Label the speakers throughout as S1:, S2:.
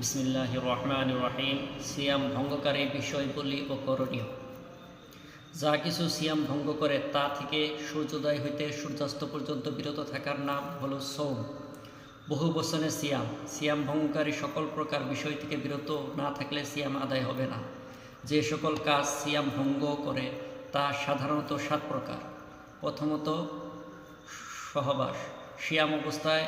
S1: বিসমিল্লাহ রহমান রহিম সিয়াম ভঙ্গকারী বিষয়গুলি ও করণীয়। যা কিছু সিয়াম ভঙ্গ করে তা থেকে সূর্যোদয় হইতে সূর্যাস্ত পর্যন্ত বিরত থাকার নাম হলো সৌম। বহু বচনে সিয়াম। সিয়াম ভঙ্গকারী সকল প্রকার বিষয় থেকে বিরত না থাকলে সিয়াম আদায় হবে না। যে সকল কাজ সিয়াম ভঙ্গ করে তা সাধারণত সাত প্রকার। প্রথমত, সহবাস। সিয়াম অবস্থায়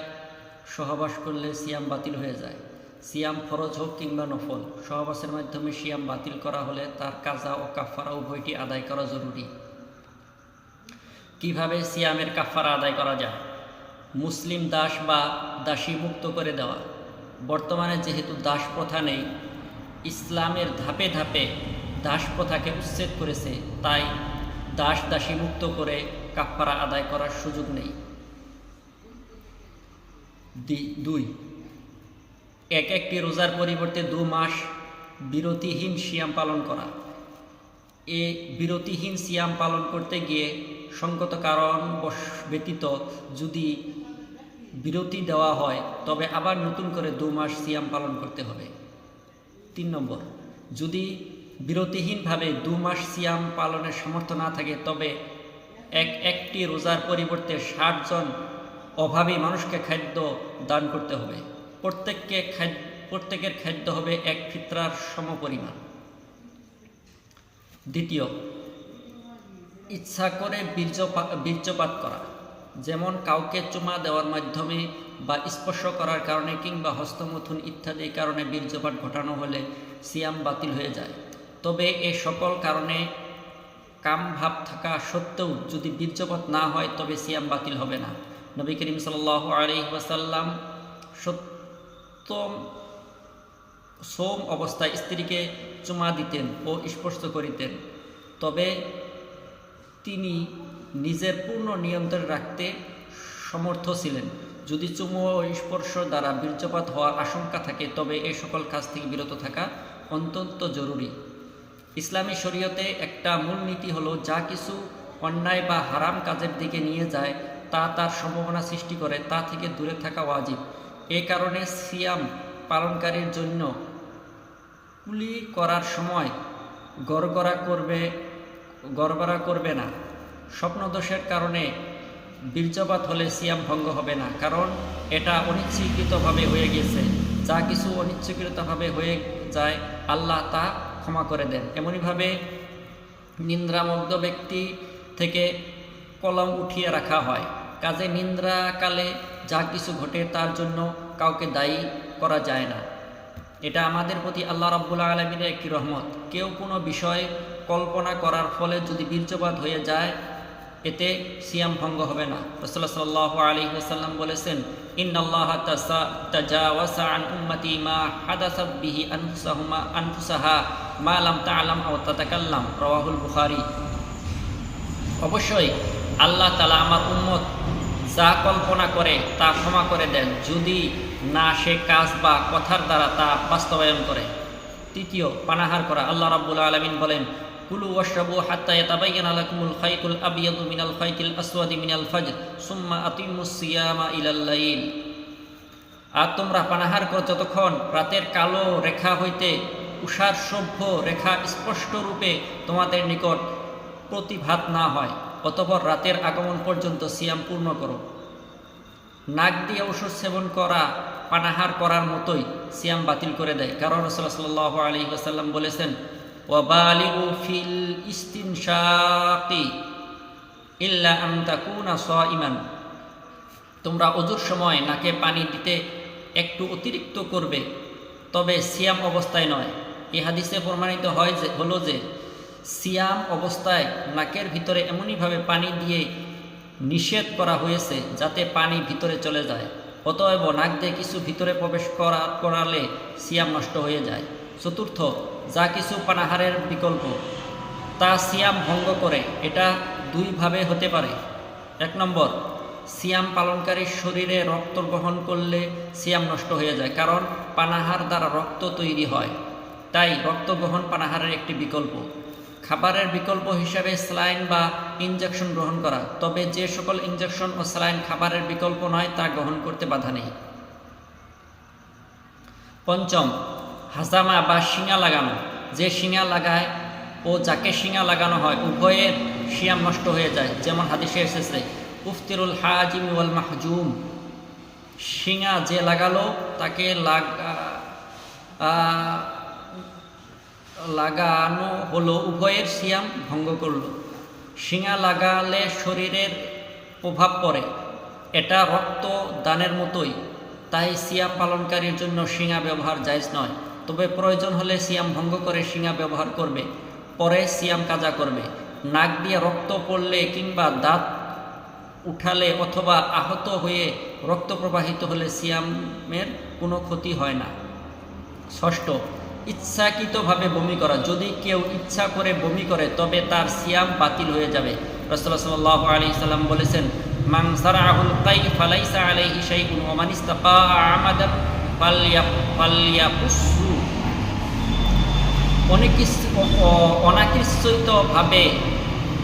S1: সহবাস করলে সিয়াম বাতিল হয়ে যায়। সিয়াম ফরজ হোক কিংবা নফল, সহবাসের মাধ্যমে সিয়াম বাতিল করা হলে তার কাজা ও কাফারা উভয়টি আদায় করা জরুরি। কীভাবে সিয়ামের কাফারা আদায় করা যায়? মুসলিম দাস বা দাসী মুক্ত করে দেওয়া। বর্তমানে যেহেতু দাস প্রথা নেই, ইসলামের ধাপে ধাপে দাস প্রথাকে উচ্ছেদ করেছে, তাই দাস দাসী মুক্ত করে কাফারা আদায় করার সুযোগ নেই। দুই এক একটি রোজার পরিবর্তে দু মাস বিরতিহীন সিয়াম পালন করা। এ বিরতিহীন সিয়াম পালন করতে গিয়ে সঙ্গত কারণ ব্যতীত যদি বিরতি দেওয়া হয়, তবে আবার নতুন করে দু মাস সিয়াম পালন করতে হবে। তিন নম্বর, যদি বিরতিহীনভাবে দু মাস সিয়াম পালনের সামর্থ্য না থাকে, তবে এক একটি রোজার পরিবর্তে ষাট জন অভাবী মানুষকে খাদ্য দান করতে হবে। প্রত্যেককে খাদ্য, প্রত্যেকের খাদ্য হবে এক ফিতরার সমপরিমাণ। দ্বিতীয়, ইচ্ছা করে বীর্যপা, বীর্যপাত করা। যেমন কাউকে চুমা দেওয়ার মাধ্যমে বা স্পর্শ করার কারণে কিংবা হস্তমথুন ইত্যাদি কারণে বীর্যপাত ঘটানো হলে সিয়াম বাতিল হয়ে যায়। তবে এ সকল কারণে কাম ভাব থাকা সত্ত্বেও যদি বীর্যপাত না হয় তবে সিয়াম বাতিল হবে না। নবী করিম সাল আলি ওয়াসাল্লাম সত্যম সোম অবস্থায় স্ত্রীকে চুমা দিতেন ও স্পর্শ করিতেন। তবে তিনি নিজের পূর্ণ নিয়ন্ত্রণ রাখতে সমর্থ ছিলেন। যদি চুমু ও স্পর্শ দ্বারা বীর্যপাত হওয়ার আশঙ্কা থাকে, তবে এই সকল কাজ থেকে বিরত থাকা অত্যন্ত জরুরি। ইসলামী শরীয়তে একটা মূল নীতি হলো, যা কিছু অন্যায় বা হারাম কাজের দিকে নিয়ে যায়, তা তার সম্ভাবনা সৃষ্টি করে, তা থেকে দূরে থাকা ওয়াজিব। এ কারণে সিয়াম পালনকারীর জন্য কুলি করার সময় গড়গড়া করবে গড়গড়া করবে না। স্বপ্নদোষের কারণে বীর্যপাত হলে সিয়াম ভঙ্গ হবে না, কারণ এটা অনিচ্ছিকৃতভাবে হয়ে গেছে। যা কিছু অনিচ্ছিকৃতভাবে হয়ে যায়, আল্লাহ তা ক্ষমা করে দেন। এমনইভাবে নিন্দ্রামগ্ধ ব্যক্তি থেকে কলম উঠিয়ে রাখা হয়। কাজে নিন্দ্রাকালে যা কিছু ঘটে তার জন্য কাউকে দায়ী করা যায় না। এটা আমাদের প্রতি আল্লাহ রাব্বুল আলমীর একটি রহমত। কেউ কোনো বিষয় কল্পনা করার ফলে যদি বীর্যপাত হয়ে যায়, এতে সিয়াম ভঙ্গ হবে না। রসল্লাহ সাল্লাহ আলী ওসাল্লাম বলেছেন আন আনফুসাহা মা লাম তাআলাম আও তাতাকাল্লাম। রাওয়াহুল বুখারী। অবশ্যই আল্লাহ তালা আমার উম্মত যা কল্পনা করে তা ক্ষমা করে দেন, যদি না সে কাজ বা কথার দ্বারা তা বাস্তবায়ন করে। তৃতীয়, পানাহার করা। আল্লাহ রাব্বুল আলমিন বলেন, কুলু ওয়াশরাবু হাত্তা ইয়াতাবায়্যানা লাকুমুল খাইতুল আবিয়াদু মিনাল খাইতিল আসওয়াদি মিনাল ফাজর, সুম্মা আতিমুস সিয়ামা ইলাল লাইল। আর তোমরা পানাহার করো যতক্ষণ রাতের কালো রেখা হইতে উষার সভ্য রেখা স্পষ্ট রূপে তোমাদের নিকট প্রতিভাত না হয়। অতপর রাতের আগমন পর্যন্ত সিয়াম পূর্ণ করো। নাক দিয়ে ওষুধ সেবন করা, পানাহার করার মতোই সিয়াম বাতিল করে দেয়। কারণ সাল্লাহ আলী আসাল্লাম বলেছেন ইস্তিনশাকি ইল্লা সাইমান তোমরা অজুর সময় নাকে পানি দিতে একটু অতিরিক্ত করবে, তবে সিয়াম অবস্থায় নয়। এ হাদিসে প্রমাণিত হয় যে, হলো যে সিয়াম অবস্থায় নাকের ভিতরে এমনইভাবে পানি দিয়ে নিষেধ করা হয়েছে যাতে পানি ভিতরে চলে যায়। অতএব নাক দিয়ে কিছু ভিতরে প্রবেশ করা, করালে সিয়াম নষ্ট হয়ে যায়। চতুর্থ, যা কিছু পানাহারের বিকল্প, তা সিয়াম ভঙ্গ করে, এটা দুইভাবে হতে পারে। এক নম্বর, সিয়াম পালনকারীর শরীরে রক্ত গ্রহণ করলে সিয়াম নষ্ট হয়ে যায়, কারণ পানাহার দ্বারা রক্ত তৈরি হয়। তাই রক্ত গ্রহণ পানাহারের একটি বিকল্প। খাবারের বিকল্প হিসাবে স্যালাইন বা ইনজেকশন গ্রহণ করা। তবে যে সকল ইনজেকশন ও স্যালাইন খাবারের বিকল্প নয়, তা গ্রহণ করতে বাধা নেই। পঞ্চম, হাজামা বা শিঙা লাগানো। যে শিঙা লাগায় ও যাকে শিঙা লাগানো হয় উভয়ের শিয়াম নষ্ট হয়ে যায়, যেমন হাদিসে এসেছে, উফতিরুল হাজিম ওয়াল মাহজুম। শিঙা যে লাগালো, তাকে লাগা লাগানো হলো, উভয়ের সিয়াম ভঙ্গ করল। শিঙা লাগালে শরীরের প্রভাব পড়ে। এটা রক্ত দানের মতোই। তাই সিয়াম পালনকারীর জন্য শিঙা ব্যবহার জায়জ নয়। তবে প্রয়োজন হলে সিয়াম ভঙ্গ করে শিঙা ব্যবহার করবে। পরে সিয়াম কাজা করবে। নাক দিয়ে রক্ত পড়লে কিংবা দাঁত উঠালে অথবা আহত হয়ে রক্ত প্রবাহিত হলে সিয়ামের কোনো ক্ষতি হয় না। ষষ্ঠ ইচ্ছাকৃতভাবে বমি করা। যদি কেউ ইচ্ছা করে বমি করে, তবে তার সিয়াম বাতিল হয়ে যাবে। সাল্লাহ আলী সাল্লাম বলেছেন কাই ফালাইসা ফালিয়া ফালিয়াকুসু অনাকৃষ্টভাবে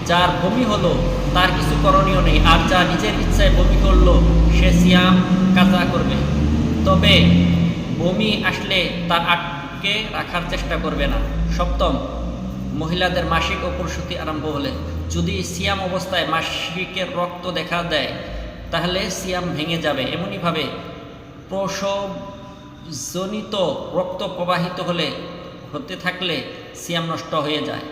S1: যার বমি হলো, তার কিছু করণীয় নেই। আর যা নিজের ইচ্ছায় বমি করল, সে সিয়াম কাজা করবে। তবে বমি আসলে তা আটকে রাখার চেষ্টা করবে না। সপ্তম, মহিলাদের মাসিক ও প্রসূতি আরম্ভ হলে। যদি সিয়াম অবস্থায় মাসিকের রক্ত দেখা দেয়, তাহলে সিয়াম ভেঙে যাবে। এমনইভাবে প্রসবজনিত রক্ত প্রবাহিত হলে, হতে থাকলে সিয়াম নষ্ট হয়ে যায়।